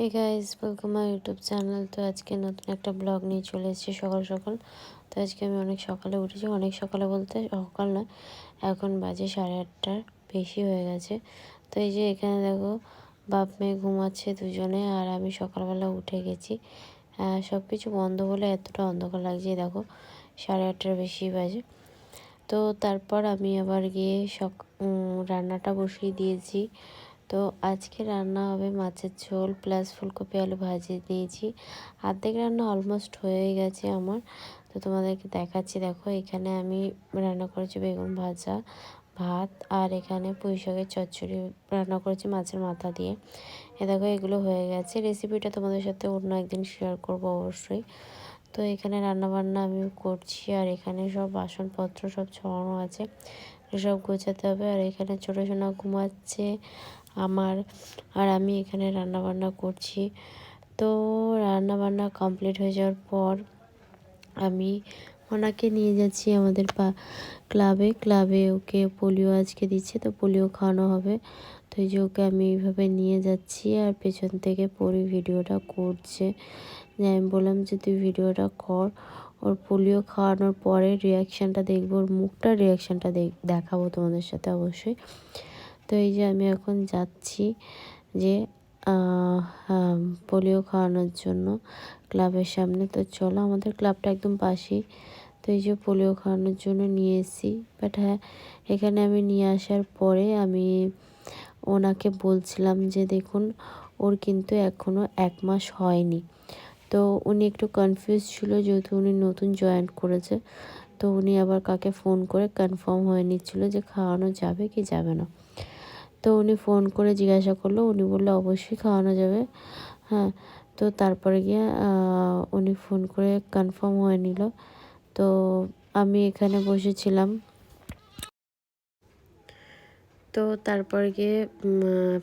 Hey guys welcome my YouTube channel তো আজকে নতুন একটা ব্লগ নিয়ে চলে এসেছি সকাল সকাল। তো আজকে আমি অনেক সকালে উঠেছি, অনেক সকালে বলতে সকাল নয় এখন বাজে সাড়ে আটটার বেশি হয়ে গেছে। তো এই যে এখানে দেখো, বাপ মেয়ে ঘুমাচ্ছে দুজনে আর আমি সকালবেলা উঠে গেছি। সব কিছু বন্ধ বলে এতটা অন্ধকার লাগছে, দেখো, সাড়ে আটটার বেশি বাজে। তো তারপর আমি আবার গিয়ে সক রান্নাটা বসিয়ে দিয়েছি। তো আজকে রান্না হবে মাছের ঝোল প্লাস ফুলকপি, আলু ভাজি দিয়েছি। অর্ধেক রান্না অলমোস্ট হয়ে গেছে আমার। তো তোমাদেরকে দেখাচ্ছি, দেখো এখানে আমি রান্না করেছি বেগুন ভাজা, ভাত আর এখানে পুঁই শাকের চচ্চড়ি রান্না করেছি মাছের মাথা দিয়ে। এ দেখো এগুলো হয়ে গেছে। রেসিপিটা তোমাদের সাথে অন্য একদিন শেয়ার করব অবশ্যই। তো এখানে রান্না বান্না আমি করছি আর এখানে সব বাসনপত্র সব ছড়ানো আছে। সব গোছাতে হবে আর এখানে ছোটো সোনা ঘুমাচ্ছে। আমার আর আমি এখানে রান্না বান্না করছি। তো রান্না বান্না কমপ্লিট হয়ে যাওয়ার পর আমি ওনাকে নিয়ে যাচ্ছি আমাদের পা ক্লাবে ক্লাবে ওকে পোলিও আজকে দিচ্ছে, তো পোলিও খাওয়ানো হবে। তো এই যে ওকে আমি এইভাবে নিয়ে যাচ্ছি আর পেছন থেকে পরি ভিডিওটা করছে। যে আমি বললাম যে, তুই ভিডিওটা কর। ওর পোলিও খাওয়ানোর পরে রিয়াকশানটা দেখব, ওর মুখটার রিয়াকশানটা দেখাবো তোমাদের সাথে অবশ্যই। তো এই যে আমি এখন যাচ্ছি যে পোলিও খাওয়ানোর জন্য ক্লাবের সামনে। তো চলো আমাদের ক্লাবটা একদম পাশেই। তো এই যে পোলিও খাওয়ানোর জন্য নিয়ে এসেছি। বাট হ্যাঁ এখানে আমি নিয়ে আসার পরে আমি ওনাকে বলছিলাম যে, দেখুন, ওর কিন্তু এখনও এক মাস হয়নি। তো উনি একটু কনফিউজ ছিল যেহেতু উনি নতুন জয়েন করেছে। তো উনি আবার কাকে ফোন করে কনফার্ম হয়ে নিচ্ছিল যে, খাওয়ানো যাবে কি যাবে না? তো উনি ফোন করে জিজ্ঞাসা করল, উনি বলল, অবশ্যই খাওয়ানো যাবে। হ্যাঁ তো তারপরে গিয়ে উনি ফোন করে কনফার্ম হয়ে নিল। তো আমি এখানে বসেছিলাম। তো তারপর গিয়ে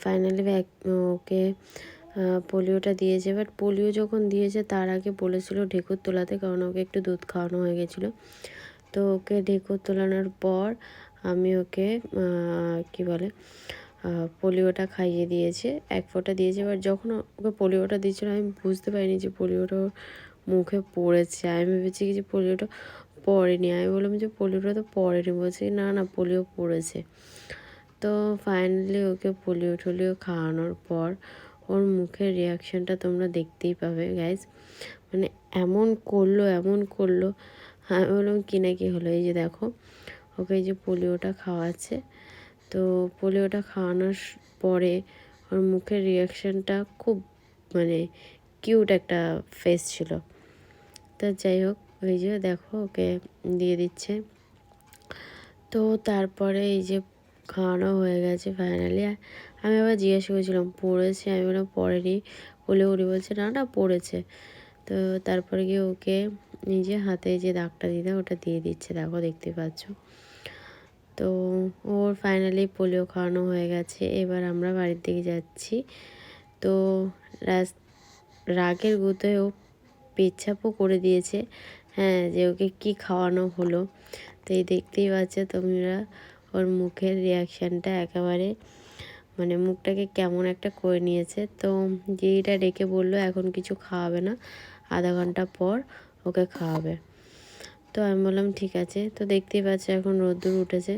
ফাইনালি ওকে পোলিওটা দিয়েছে। বাট পোলিও যখন দিয়েছে, তার আগে বলেছিল ঢেকুর তোলাতে, কারণ ওকে একটু দুধ খাওয়ানো হয়ে গেছিল। তো ওকে ঢেকুর তোলানোর পর, আমি ওকে কি বলে পোলিওটা খাইয়ে দিয়েছে, এক ফোঁটা দিয়েছে, এবার যখন ওকে পোলিওটা দিয়েছিল, আমি বুঝতে পারিনি যে পোলিওটা মুখে পড়েছে। আমি ভেবেছি কি যে পোলিওটা পড়েনি। আমি বললাম যে পোলিওটা তো পড়েনি। বলছে না না, পোলিও পড়েছে। তো ফাইনালি ওকে পোলিও টোলিও খাওয়ানোর পর ওর মুখের রিয়াকশানটা তোমরা দেখতেই পাবে গাইজ মানে এমন করল এমন করল। আমি বললাম, কি না কি হলো? এই যে দেখো, ওকে এই যে পোলিওটা খাওয়াচ্ছে তো পোলিওটা খাওয়ানোর পরে ওর মুখের রিয়াকশানটা খুব মানে কিউট একটা ফেস ছিল। তা যাই হোক, ওই যে দেখো ওকে দিয়ে দিচ্ছে। তো তারপরে এই যে খাওয়ানো হয়ে গেছে ফাইনালি আমি আবার জিজ্ঞাসা করেছিলাম, পড়েছে? আমি বললাম, পড়েনি। বলে উনি বলছে, না না, পড়েছে। তো তারপরে গিয়ে ওকে নিজে হাতে যে দাগটা দিতে ওটা দিয়ে দিচ্ছে। দেখো, দেখতে পাচ্ছ। তো ওর ফাইনালি পোলিও খাওয়ানো হয়ে গেছে। এবার আমরা বাড়ির দিকে যাচ্ছি। তো রাগের গুতোয় ও পেচ্ছাপও করে দিয়েছে। হ্যাঁ যে ওকে কি খাওয়ানো হলো। তো এই দেখতেই পাচ্ছ তোমরা ওর মুখের রিয়াকশানটা একেবারে মানে মুখটাকে কেমন একটা করে নিয়েছে। তো যেইটা ডেকে বলল, এখন কিছু খাওয়াবে না। আধা ঘণ্টা পর ওকে খাওয়াবে। তো আমি বললাম, ঠিক আছে। তো দেখতেই পাচ্ছি এখন রোদ্দুর উঠেছে।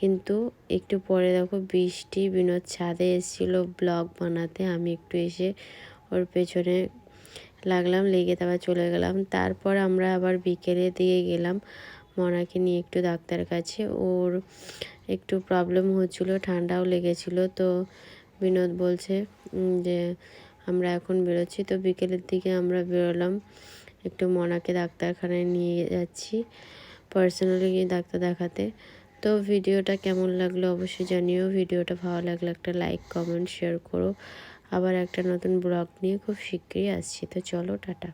কিন্তু একটু পরে দেখো বৃষ্টি, বিনোদ ছাদে এসেছিল ব্লগ বানাতে। আমি একটু এসে ওর পেছনে লাগলাম, লেগে তারপর চলে গেলাম। তারপর আমরা আবার বিকেলে দিয়ে গেলাম মনাকে নিয়ে একটু ডাক্তার কাছে। ওর একটু প্রবলেম হচ্ছিল, ঠান্ডাও লেগেছিলো। তো বিনোদ বলছে যে আমরা এখন বেরোচ্ছি। তো বিকেলের দিকে আমরা বেরোলাম। একটু মনাকে ডাক্তারখানায় নিয়ে যাচ্ছি পার্সোনালি ডাক্তার দেখাতে। তো ভিডিওটা কেমন লাগল অবশ্যই জানিও। ভিডিওটা ভালো লাগল একটা লাইক কমেন্ট শেয়ার করো। আবার একটা নতুন ব্লগ নিয়ে খুব শীঘ্রই আসছি। তো চলো, টাটা।